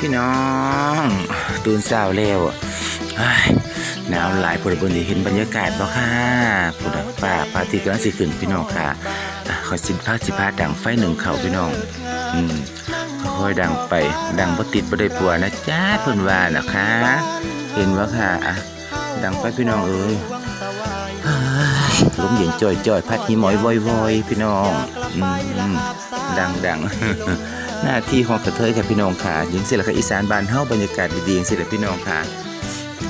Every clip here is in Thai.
พี่น้องตื่นเช้าแล้วหนาวหลายพลเมืองที่เห็นบรรยากาศบ่ค่ะพุ่นน่าพาทิตย์กำลังสิขึ้นพี่น้องค่ะขอสินพาสิพาดังไฟหนึ่งเขาพี่น้องอืมค่อยๆดังไป ดังบ่ติดบ่ได้ปัวนะจ้าเพิ่นว่านะคะ เห็นบ่ค่ะอะดังไปพี่น้องเอ้ยเฮ้ยลมเย็นจ่อยๆพัดหิมอยวอยๆพี่น้องอืม ดังดังหน้าที่ของกระเทยค่ะพี่น้องค่ะหญิงศิลปะอีสานบ้านเฮาบรรยากาศดีๆจังซี่แหละพี่น้องค่ะ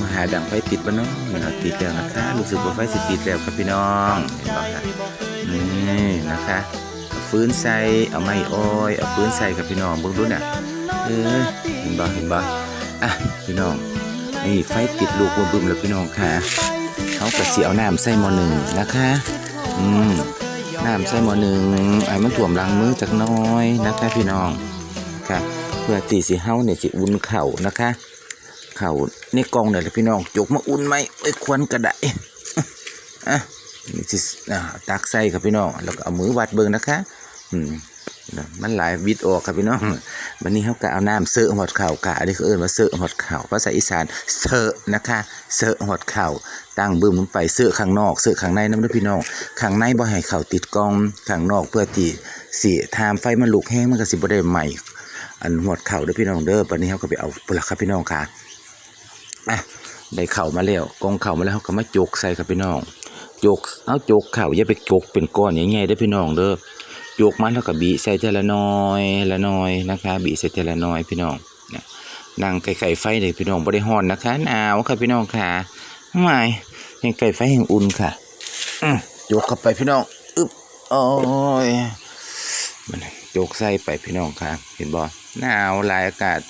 มาหาดังไฟติดบ่เนาะมันเอาติดแล้วนะคะ รู้สึกว่าไฟสิติดแล้วครับพี่น้องเห็นบ่ค่ะนี่นะคะฟื้นใส่เอาไม้อ้อยเอาฟื้นใส่กับพี่น้องเบิ่งดูน่ะเออเห็นบ่เห็นบ่อะพี่น้องนี่ไฟติดลูกบึ้มๆแล้วพี่น้องค่ะเขาก็สิเอาน้ำใส่มอหนึ่งนะคะ อืม น้ำใส่หม้อหนึ่งไอ้มันถ่วมล้างมือจักน้อยนะคะพี่น้องค่ะ เพื่อตีสีเฮาเนี่ยสิอุ่นเข่านะคะ เข่าในกองเนี่ยพี่น้องจกมาอุ่นไหมไอ้ยควันกระไดอะนี่สิอ่าตักใส่ครับพี่น้องแล้วก็เอามือวัดเบิ่งนะคะ อืม มันหลายวิดออกครับพี่น้องวันนี้เขาก็เอาน้ำเสอะหอดเข่ากะอันนี้เขาเอิ้นว่าเสอะหอดเข่าภาษาอีสานเสอะนะคะเสอะหอดเข่าตั้งบึ้มลงไปเสอะข้างนอกเสอะข้างในน้ำเด้อพี่น้องข้างในบ่ให้เข่าติดกองข้างนอกเพื่อที่สิทามไฟมันลุกแห้งมันก็สิบ่ได้ไหม้อันหอดเข่าเด้อพี่น้องเด้อวันนี้เขาก็ไปเอาปุละครับพี่น้องค่ะอะได้เข่ามาแล้วกองเข่ามาแล้วเขาก็มาจกใส่ครับพี่น้องจกเอาจกเข่าอย่าไปจกเป็นก้อนใหญ่ๆเด้อพี่น้องเด้อโยกมันแล้วก็บีใส่เทละน้อยละน้อยนะคะบีใส่เทละน้อยพี่น้องนะนั่งไก่ไก่ไฟเลยพี่น้องบริหอนนะคะหนาวค่ะพี่น้องค่ะไม่ยังไก่ไฟแห่งอุ่นค่ะโยกเข้าไปพี่น้องอึบโอ้ยมันโยกใส่ไปพี่น้องค่ะ เห็นบ่หนาวลายอากาศ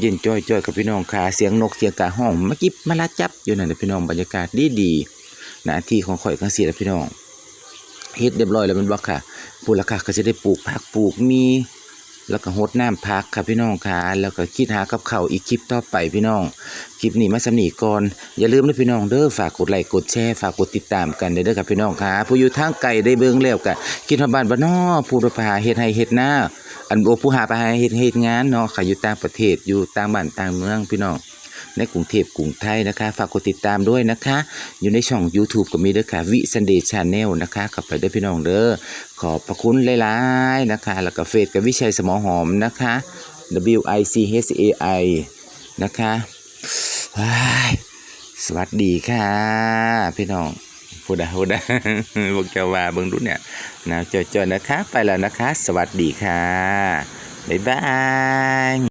เย็นจ้อยๆกับพี่น้องค่ะเสียงนกเสียงกาห้องมื่อกี้มาลาจับอยู่นั่นแหละพี่น้องบรรยากาศดีดีหน้าที่ของข่อยกังเสียแล้วพี่น้อง เฮ็ดเรียบร้อยแล้วมันบ่ค่ะปูละค่ะก็จะได้ปลูกผักปลูกมี แล้วก็หดน้ำพักค่ะพี่น้องค่ะ แล้วก็คิดหากับเขาอีกคลิปต่อไปพี่น้อง คลิปนี้มาสำนีก่อน อย่าลืมนะพี่น้องเด้อฝากกดไลค์กดแชร์ฝากกดติดตามกันเด้อครับพี่น้องค่ะผู้อยู่ทางไกลได้เบิ่งแล้วกันคิดฮอดบ้านบ่น้อผู้ไปหาเฮ็ดให้เฮ็ดหน้าอันโอผู้หาไปหาเฮ็ดเฮ็ดงานเนาะค่ะอยู่ต่างประเทศอยู่ต่างบ้านต่างเมืองพี่น้อง ในกรุงเทพกรุงไทยนะคะ ฝากกดติดตามด้วยนะคะ อยู่ในช่อง YouTube ก็มีเด้อค่ะวิสันเดย์ชาแนลนะคะกลับไปด้อพี่น้องเด้อขอบพระคุณหลายๆนะคะ แล้วก็เฟซกับวิชัยสมอหอมนะคะ W I C H A I นะคะสวัสดีค่ะ พี่น้องพูดได้พูดได้พวกจ้าว่าเบิ่งดูเนี่ยหนาเจอๆนะคะ ไปแล้วนะคะ สวัสดีค่ะ บ๊ายบาย